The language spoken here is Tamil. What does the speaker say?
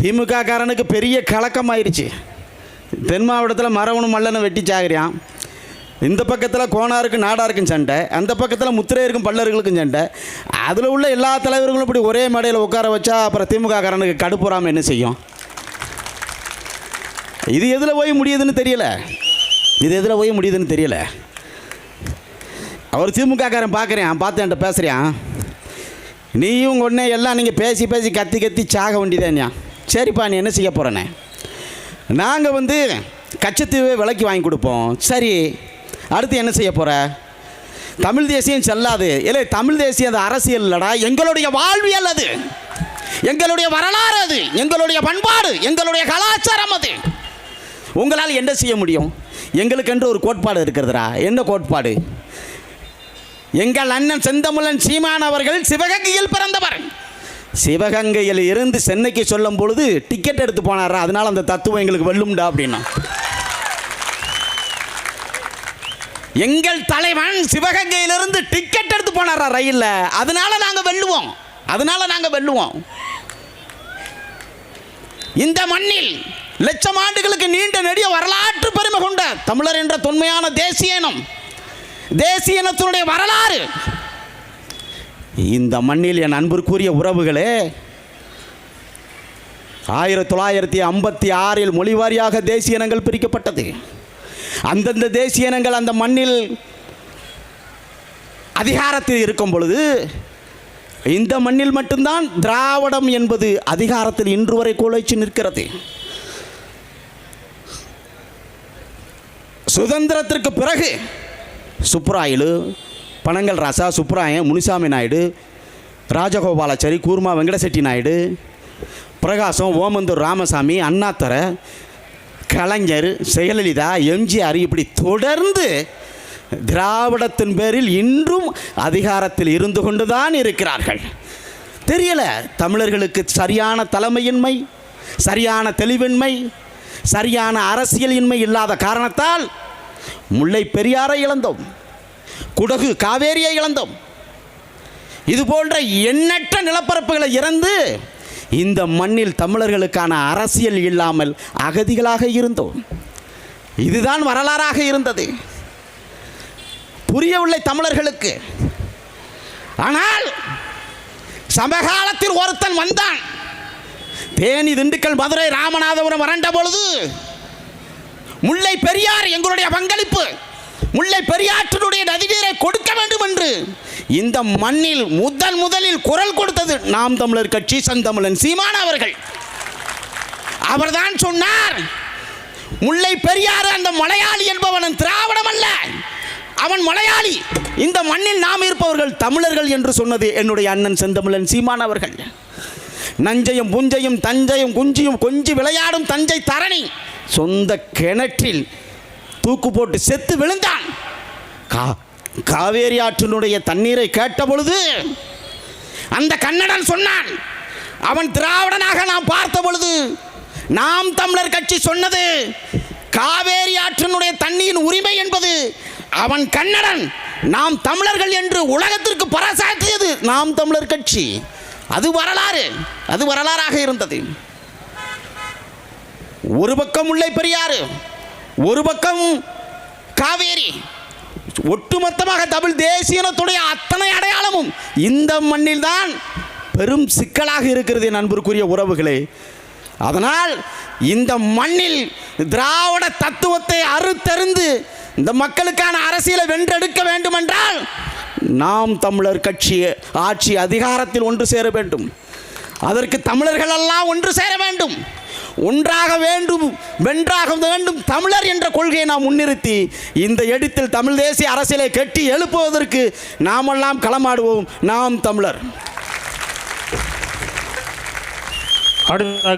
திமுக காரனுக்கு பெரிய கலக்கமாயிருச்சு. தென் மாவட்டத்தில் மரவனும் மல்லனை வெட்டி சாகிறான். இந்த பக்கத்தில் கோணாருக்கும் நாடாருக்கும் சண்டை அந்த பக்கத்தில் முத்திரையருக்கும் பல்லர்களுக்கும் சண்டை. அதில் உள்ள எல்லா தலைவர்களும் இப்படி ஒரே மேடையில் உட்கார வச்சா அப்புறம் திமுக காரனுக்கு கடுப்புறாமல் என்ன செய்யும்? இது எதில் போய் முடியுதுன்னு தெரியல. இது எதில் போய் முடியுதுன்னு தெரியல. அவர் திமுக காரன் பார்க்குறேன் பார்த்து என்கிட்ட பேசுகிறான் நீயும் ஒன்றே எல்லாம் நீங்கள் பேசி பேசி கத்தி கத்தி சாக வேண்டியதான்யா. சரிப்பா நீ என்ன செய்ய போகிறேனே நாங்கள் வந்து கச்சத்தீவை விலைக்கு வாங்கி கொடுப்போம். சரி அடுத்து என்ன செய்ய போகிற தமிழ் தேசியம் செல்லாது. இல்லை தமிழ் தேசியம் அது அரசியல் இல்லடா. எங்களுடைய வாழ்வியல் அது எங்களுடைய வரலாறு அது. எங்களுடைய பண்பாடு எங்களுடைய கலாச்சாரம் அது. உங்களால் என்ன செய்ய முடியும்? எங்களுக்கென்று ஒரு கோட்பாடு இருக்கிறதுடா. என்ன கோட்பாடு? எங்கள் அண்ணன் செந்தமுலன் சீமான் அவர்கள் சிவகங்கையில் பிறந்தவர். சிவகங்கையில் இருந்து சென்னைக்கு சொல்லும் பொழுது டிக்கெட் எடுத்து போனாரா? அதனால அந்த தத்துவம் எங்களுக்கு வெல்லும்டா அப்படின்னா. எங்கள் தலைவன் சிவகங்கையிலிருந்து டிக்கெட் எடுத்து போனாரா ரயிலில்? அதனால நாங்கள் வெல்லுவோம். அதனால நாங்கள் வெல்லுவோம். இந்த மண்ணில் லட்சம் ஆண்டுகளுக்கு நீண்ட நெடிய வரலாற்று பெருமை கொண்ட தமிழர் என்ற தொன்மையான தேசிய இனம் தேசிய இனத்தினுடைய வரலாறு இந்த மண்ணில் என் அன்பிற்குரிய உறவுகளே ஆயிரத்தி தொள்ளாயிரத்தி ஐம்பத்தி ஆறில் மொழிவாரியாக தேசிய இனங்கள் பிரிக்கப்பட்டது. அந்தந்த தேசிய இனங்கள் அந்த மண்ணில் அதிகாரத்தில் இருக்கும் பொழுது இந்த மண்ணில் மட்டும்தான் திராவிடம் என்பது அதிகாரத்தில் இன்று வரை குலைச்சு நிற்கிறது. சுதந்திரத்திற்கு பிறகு சுப்ராயிலு பனங்கல் ராசா சுப்ராயன் முனிசாமி நாயுடு ராஜகோபாலாச்சாரி கூர்மா வெங்கடசெட்டி நாயுடு பிரகாசம் ஓமந்தூர் ராமசாமி அண்ணாத்தரை கலைஞர் ஜெயலலிதா எம்ஜிஆர் இப்படி தொடர்ந்து திராவிடத்தின் பேரில் இன்றும் அதிகாரத்தில் இருந்து கொண்டுதான் இருக்கிறார்கள். தெரியல தமிழர்களுக்கு சரியான தலைமையின்மை சரியான தெளிவின்மை சரியான அரசியலின்மை இல்லாத காரணத்தால் முல்லை பெரியாரை இழந்தோம். குடகு காவேரியை இழந்தோம். இது போன்ற எண்ணற்ற நிலப்பரப்புகளை இறந்து இந்த மண்ணில் தமிழர்களுக்கான அரசியல் இல்லாமல் அகதிகளாக இருந்தோம். இதுதான் வரலாறாக இருந்தது. புரியவில்லை தமிழர்களுக்கு. ஆனால் சமகாலத்தில் ஒருத்தன் வந்தான். தேனி திண்டுக்கல் மதுரை ராமநாதபுரம் வறண்ட பொழுது முல்லை பெரியார் எங்களுடைய பங்களிப்பு. முல்லை பெரியாற்றினுடைய நதிநீரை கொடுக்க வேண்டும் என்று. இந்த மண்ணில் முதல் முதலில் குரல் கொடுத்தது நாம் தமிழர் கட்சி செந்தமிழன் சீமான் அவர்கள். அவர்தான் சொன்னார் முல்லை பெரியாறு அந்த மலையாளி என்பவன் திராவிடம் அல்ல அவன் மலையாளி. இந்த மண்ணில் நாம் இருப்பவர்கள் தமிழர்கள் என்று சொன்னது என்னுடைய அண்ணன் செந்தமிழன் சீமான் அவர்கள். நஞ்சையும் புஞ்சையும் தஞ்சையும் குஞ்சியும் கொஞ்சி விளையாடும் தஞ்சை தரணி சொந்த கிணற்றில் தூக்கு போட்டு செத்து விழுந்தான். கா காவேரி ஆற்றினுடைய தண்ணீரை கேட்ட பொழுது அந்த கன்னடன் சொன்னான் அவன் திராவிடனாக நாம் பார்த்த பொழுது நாம் தமிழர் கட்சி சொன்னது காவேரி ஆற்றினுடைய தண்ணியின் உரிமை என்பது அவன் கன்னடன் நாம் தமிழர்கள் என்று உலகத்திற்கு பறைசாற்றியது நாம் தமிழர் கட்சி. அது வரலாறு அது வரலாறாக இருந்தது. ஒரு பக்கம் முல்லை பெரியாறு ஒரு பக்கம் காவேரி ஒட்டுமொத்தமாக தமிழ் தேசியனத்துடைய அத்தனை அடையாளமும் இந்த மண்ணில் தான் பெரும் சிக்கலாக இருக்கிறது என் அன்பிற்குரிய உறவுகளே. அதனால் இந்த மண்ணில் திராவிட தத்துவத்தை அறுத்தறிந்து இந்த மக்களுக்கான அரசியலை வென்றெடுக்க வேண்டுமென்றால் நாம் தமிழர் கட்சி ஆட்சி அதிகாரத்தில் ஒன்று சேர வேண்டும். அதற்கு தமிழர்கள் எல்லாம் ஒன்று சேர வேண்டும். ஒன்றாக வேண்டும் வென்றாக வேண்டும் தமிழர் என்ற கொள்கையை நாம் முன்னிறுத்தி இந்த இடத்தில் தமிழ் தேசிய அரசியலை கட்டி எழுப்புவதற்கு நாமெல்லாம் களமாடுவோம். நாம் தமிழர். அடுத்த